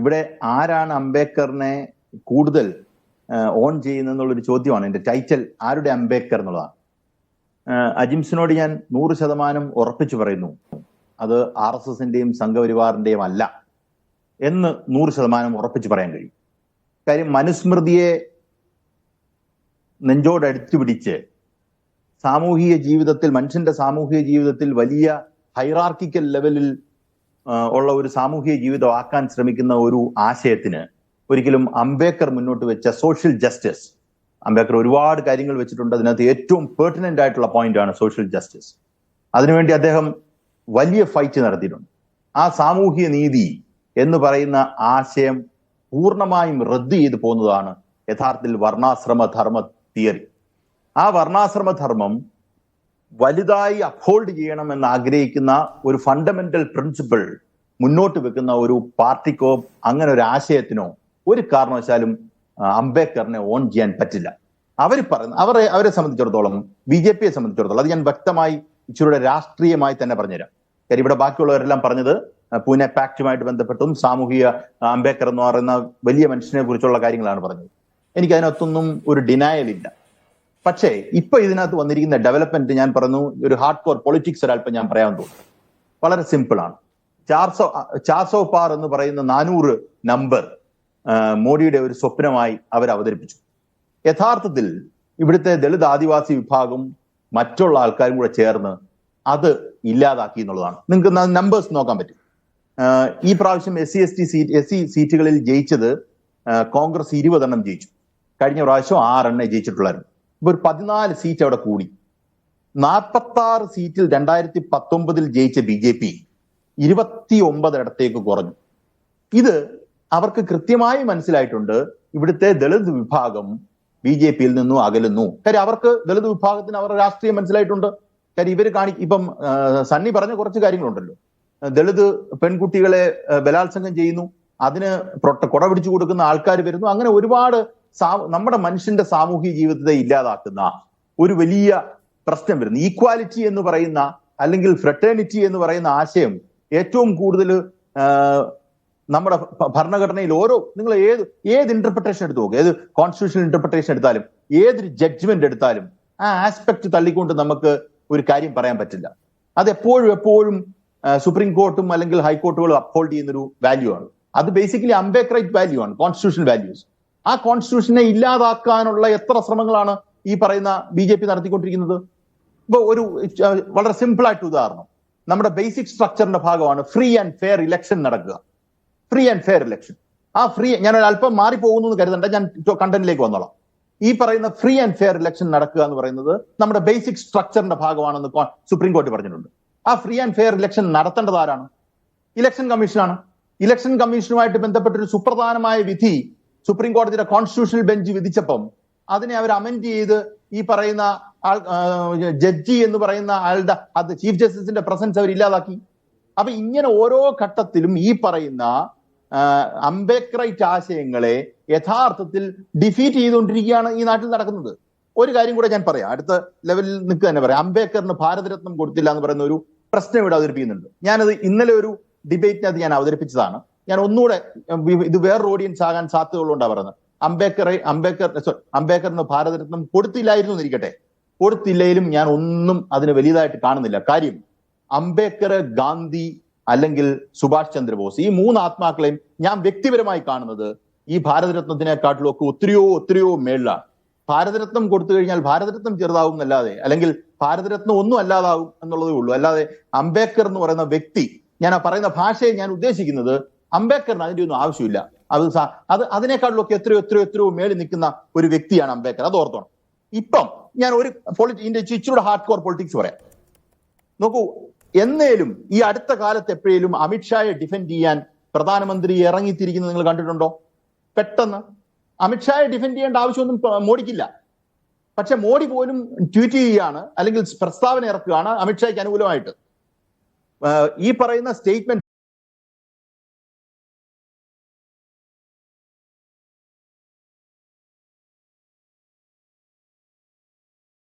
ഇവിടെ ആരാണ് അംബേദ്കറിനെ കൂടുതൽ ഓൺ ചെയ്യുന്നതെന്നുള്ളൊരു ചോദ്യമാണ്. എന്റെ ടൈറ്റിൽ ആരുടെ അംബേദ്കർ എന്നുള്ളതാണ്. അജിംസിനോട് ഞാൻ നൂറ് ശതമാനം ഉറപ്പിച്ചു പറയുന്നു. അത് ആർ എസ് എസിന്റെയും സംഘപരിവാറിന്റെയും അല്ല എന്ന് നൂറ് ശതമാനം ഉറപ്പിച്ചു പറയാൻ കഴിയും. കാര്യം മനുസ്മൃതിയെ നെഞ്ചോടടുത്തു പിടിച്ച് സാമൂഹിക ജീവിതത്തിൽ മനുഷ്യന്റെ സാമൂഹിക ജീവിതത്തിൽ വലിയ ഹൈറാർക്കിക്കൽ ലെവലിൽ ഉള്ള ഒരു സാമൂഹിക ജീവിതം ആക്കാൻ ശ്രമിക്കുന്ന ഒരു ആശയത്തിന് ഒരിക്കലും അംബേദ്കർ മുന്നോട്ട് വെച്ച സോഷ്യൽ ജസ്റ്റിസ് അംബേദ്കർ ഒരുപാട് കാര്യങ്ങൾ വെച്ചിട്ടുണ്ട്. അതിനകത്ത് ഏറ്റവും പെർട്ടിനന്റ് ആയിട്ടുള്ള പോയിന്റാണ് സോഷ്യൽ ജസ്റ്റിസ് അതിനുവേണ്ടി അദ്ദേഹം വലിയ ഫൈറ്റ് നടത്തിയിട്ടുണ്ട്. ആ സാമൂഹിക നീതി എന്ന് പറയുന്ന ആശയം പൂർണമായും റദ്ദ് ചെയ്തു പോകുന്നതാണ് യഥാർത്ഥത്തിൽ വർണാശ്രമ ധർമ്മ തിയറി ആ വർണാശ്രമ ധർമ്മം വലുതായി അപ്ഹോൾഡ് ചെയ്യണമെന്ന് ആഗ്രഹിക്കുന്ന ഒരു ഫണ്ടമെന്റൽ പ്രിൻസിപ്പിൾ മുന്നോട്ട് വെക്കുന്ന ഒരു പാർട്ടിക്കോ അങ്ങനെ ഒരു ആശയത്തിനോ ഒരു കാരണവശാലും അംബേദ്കറിനെ ഓൺ ചെയ്യാൻ പറ്റില്ല. അവർ പറയുന്ന അവരെ അവരെ സംബന്ധിച്ചിടത്തോളം ബി ജെ പിയെ സംബന്ധിച്ചിടത്തോളം അത് ഞാൻ വ്യക്തമായി ഇച്ചിരിയുടെ രാഷ്ട്രീയമായി തന്നെ പറഞ്ഞുതരാം. കാര്യം ഇവിടെ ബാക്കിയുള്ളവരെല്ലാം പറഞ്ഞത് പൂനെ പാക്റ്റുമായിട്ട് ബന്ധപ്പെട്ടും സാമൂഹിക അംബേദ്കർ എന്ന് പറയുന്ന വലിയ മനുഷ്യനെ കുറിച്ചുള്ള കാര്യങ്ങളാണ് പറഞ്ഞത്. എനിക്ക് അതിനകത്തൊന്നും ഒരു ഡിനായൽ ഇല്ല. പക്ഷേ ഇപ്പൊ ഇതിനകത്ത് വന്നിരിക്കുന്ന ഡെവലപ്മെന്റ് ഞാൻ പറഞ്ഞു ഒരു ഹാർഡ് കോർ പൊളിറ്റിക്സ് ഒരല്പം ഞാൻ പറയാൻ തോന്നുന്നു വളരെ സിമ്പിൾ ആണ്. ചാർസോ ചാർസോ പാർ എന്ന് പറയുന്ന നാനൂറ് നമ്പർ മോഡിയുടെ ഒരു സ്വപ്നമായി അവർ അവതരിപ്പിച്ചു. യഥാർത്ഥത്തിൽ ഇവിടുത്തെ ദളിത് ആദിവാസി വിഭാഗം മറ്റുള്ള ആൾക്കാരും കൂടെ ചേർന്ന് അത് ഇല്ലാതാക്കി എന്നുള്ളതാണ്. നിങ്ങൾക്ക് നമ്പേഴ്സ് നോക്കാൻ പറ്റും. ഈ പ്രാവശ്യം S C S T seat S C സീറ്റുകളിൽ ജയിച്ചത് കോൺഗ്രസ് ഇരുപതെണ്ണം ജയിച്ചു. കഴിഞ്ഞ പ്രാവശ്യം ആറെണ്ണേ ജയിച്ചിട്ടുള്ളായിരുന്നു. ഒരു പതിനാല് സീറ്റ് അവിടെ കൂടി. നാൽപ്പത്തി സീറ്റിൽ രണ്ടായിരത്തി പത്തൊമ്പതിൽ ജയിച്ച ബി ജെ പി ഇരുപത്തി ഒമ്പതിടത്തേക്ക് കുറഞ്ഞു. ഇത് അവർക്ക് കൃത്യമായി മനസ്സിലായിട്ടുണ്ട്. ഇവിടുത്തെ ദളിത് വിഭാഗം ബി ജെ പിയിൽ നിന്നും അകലുന്നു. കാര്യം അവർക്ക് ദളിത് വിഭാഗത്തിന് അവരുടെ രാഷ്ട്രീയം മനസ്സിലായിട്ടുണ്ട്. കാര്യം ഇവർ കാണി ഇപ്പം സണ്ണി പറഞ്ഞ കുറച്ച് കാര്യങ്ങളുണ്ടല്ലോ. ദളിത് പെൺകുട്ടികളെ ബലാത്സംഗം ചെയ്യുന്നു. അതിന് കുട പിടിച്ചു കൊടുക്കുന്ന ആൾക്കാർ വരുന്നു. അങ്ങനെ ഒരുപാട് നമ്മുടെ മനുഷ്യന്റെ സാമൂഹിക ജീവിതത്തെ ഇല്ലാതാക്കുന്ന ഒരു വലിയ പ്രശ്നം വരുന്നു. ഈക്വാലിറ്റി എന്ന് പറയുന്ന അല്ലെങ്കിൽ ഫ്രട്ടേണിറ്റി എന്ന് പറയുന്ന ആശയം ഏറ്റവും കൂടുതൽ നമ്മുടെ ഭരണഘടനയിൽ ഓരോ നിങ്ങൾ ഏത് ഏത് ഇന്റർപ്രിട്ടേഷൻ എടുത്തു നോക്കുക ഏത് കോൺസ്റ്റിറ്റ്യൂഷൻ ഇന്റർപ്രിട്ടേഷൻ എടുത്താലും ഏതൊരു ജഡ്ജ്മെന്റ് എടുത്താലും ആ ആസ്പെക്ട് തള്ളിക്കൊണ്ട് നമുക്ക് ഒരു കാര്യം പറയാൻ പറ്റില്ല. അത് എപ്പോഴും എപ്പോഴും സുപ്രീം കോർട്ടും അല്ലെങ്കിൽ ഹൈക്കോർട്ടുകളും അപ്ഹോൾഡ് ചെയ്യുന്ന ഒരു വാല്യൂ ആണ്. അത് ബേസിക്കലി അംബേക്രൈറ്റ് വാല്യൂ ആണ് കോൺസ്റ്റിറ്റ്യൂഷൻ വാല്യൂസ് ആ കോൺസ്റ്റിറ്റ്യൂഷനെ ഇല്ലാതാക്കാനുള്ള എത്ര ശ്രമങ്ങളാണ് ഈ പറയുന്ന ബി ജെ പി നടത്തിക്കൊണ്ടിരിക്കുന്നത്? ഇപ്പൊ ഒരു വളരെ സിമ്പിൾ ആയിട്ട് ഉദാഹരണം. നമ്മുടെ ബേസിക് സ്ട്രക്ചറിന്റെ ഭാഗമാണ് ഫ്രീ ആൻഡ് ഫെയർ ഇലക്ഷൻ നടക്കുക. ഫ്രീ ആൻഡ് ഫെയർ ഇലക്ഷൻ ആ ഫ്രീ ഞാൻ അല്പം മാറിപ്പോകുന്നു എന്ന് കരുതണ്ട ഞാൻ കണ്ടന്റിലേക്ക് വന്നോളാം. ഈ പറയുന്ന ഫ്രീ ആൻഡ് ഫെയർ ഇലക്ഷൻ നടക്കുക എന്ന് പറയുന്നത് നമ്മുടെ ബേസിക് സ്ട്രക്ചറിന്റെ ഭാഗമാണെന്ന് സുപ്രീം കോടതി പറഞ്ഞിട്ടുണ്ട്. ആ ഫ്രീ ആൻഡ് ഫെയർ ഇലക്ഷൻ നടത്തേണ്ടത് ആരാണ്? ഇലക്ഷൻ കമ്മീഷനാണ് ഇലക്ഷൻ കമ്മീഷനുമായിട്ട് ബന്ധപ്പെട്ട ഒരു സുപ്രധാനമായ വിധി സുപ്രീം കോടതിയുടെ കോൺസ്റ്റിറ്റ്യൂഷണൽ ബെഞ്ച് വിധിച്ചപ്പം അതിനെ അവർ അമെൻഡ് ചെയ്ത് ഈ പറയുന്ന ആൾ ജഡ്ജി എന്ന് പറയുന്ന ആളുടെ അത് ചീഫ് ജസ്റ്റിസിന്റെ പ്രസൻസ് അവർ ഇല്ലാതാക്കി. അപ്പൊ ഇങ്ങനെ ഓരോ ഘട്ടത്തിലും ഈ പറയുന്ന അംബേക്രൈറ്റ് ആശയങ്ങളെ യഥാർത്ഥത്തിൽ ഡിഫീറ്റ് ചെയ്തുകൊണ്ടിരിക്കുകയാണ് ഈ നാട്ടിൽ നടക്കുന്നത്. ഒരു കാര്യം കൂടെ ഞാൻ പറയാം. അടുത്ത ലെവലിൽ നിൽക്കുക തന്നെ പറയാം. അംബേദ്കറിന് ഭാരതരത്നം കൊടുത്തില്ല എന്ന് പറയുന്ന ഒരു പ്രശ്നം ഇവിടെ അവതരിപ്പിക്കുന്നുണ്ട്. ഞാനത് ഇന്നലെ ഒരു ഡിബേറ്റിനകത്ത് ഞാൻ അവതരിപ്പിച്ചതാണ്. ഞാൻ ഒന്നുകൂടെ ഇത് വേറൊരു ഓഡിയൻസ് ആകാൻ സാധ്യതയുള്ളതുകൊണ്ടാണ് പറയുന്നത്. അംബേദ്കറെ അംബേദ്കർ സോറി അംബേദ്കറിന് ഭാരതരത്നം കൊടുത്തില്ലായിരുന്നു എന്നിരിക്കട്ടെ. കൊടുത്തില്ലെങ്കിലും ഞാൻ ഒന്നും അതിന് വലിയതായിട്ട് കാണുന്നില്ല. കാര്യം അംബേദ്കർ ഗാന്ധി അല്ലെങ്കിൽ സുഭാഷ് ചന്ദ്രബോസ് ഈ മൂന്ന് ആത്മാക്കളെയും ഞാൻ വ്യക്തിപരമായി കാണുന്നത് ഈ ഭാരതരത്നത്തിനെക്കാട്ടിലും ഒക്കെ ഒത്തിരിയോ ഒത്തിരിയോ മേളിലാണ്. ഭാരതരത്നം കൊടുത്തു കഴിഞ്ഞാൽ ഭാരതരത്നം ചെറുതാവും എന്നല്ലാതെ അല്ലെങ്കിൽ ഭാരതരത്നം ഒന്നും അല്ലാതാവും എന്നുള്ളതേ ഉള്ളൂ. അല്ലാതെ അംബേദ്കർ എന്ന് പറയുന്ന വ്യക്തി ഞാൻ ആ പറയുന്ന ഭാഷയെ ഞാൻ ഉദ്ദേശിക്കുന്നത് അംബേദ്കറിന് അതിന്റെ ഒന്നും ആവശ്യമില്ല. അത് അത് അതിനേക്കാളിലൊക്കെ എത്രയോ എത്രയോ എത്രയോ മേളിൽ നിൽക്കുന്ന ഒരു വ്യക്തിയാണ് അംബേദ്കർ. അത് ഓർത്തോണം. ഇപ്പം ഞാൻ ഒരു പൊളിറ്റി ഇതിന്റെ ഇച്ചിരൂടെ ഹാർഡ് കോർ പൊളിറ്റിക്സ് പറയാം. നോക്കൂ എന്നേലും ഈ അടുത്ത കാലത്ത് എപ്പോഴേലും അമിത്ഷായെ ഡിഫെൻഡ് ചെയ്യാൻ പ്രധാനമന്ത്രി ഇറങ്ങിത്തിരിക്കുന്നത് നിങ്ങൾ കണ്ടിട്ടുണ്ടോ? പെട്ടെന്ന്. അമിത്ഷായെ ഡിഫെൻഡ് ചെയ്യേണ്ട ആവശ്യമൊന്നും മോഡിക്കില്ല. പക്ഷെ മോഡി പോലും ട്വീറ്റ് ചെയ്യുകയാണ് അല്ലെങ്കിൽ പ്രസ്താവന ഇറക്കുകയാണ് അമിത്ഷായ്ക്ക് അനുകൂലമായിട്ട്. ഈ പറയുന്ന സ്റ്റേറ്റ്മെന്റ്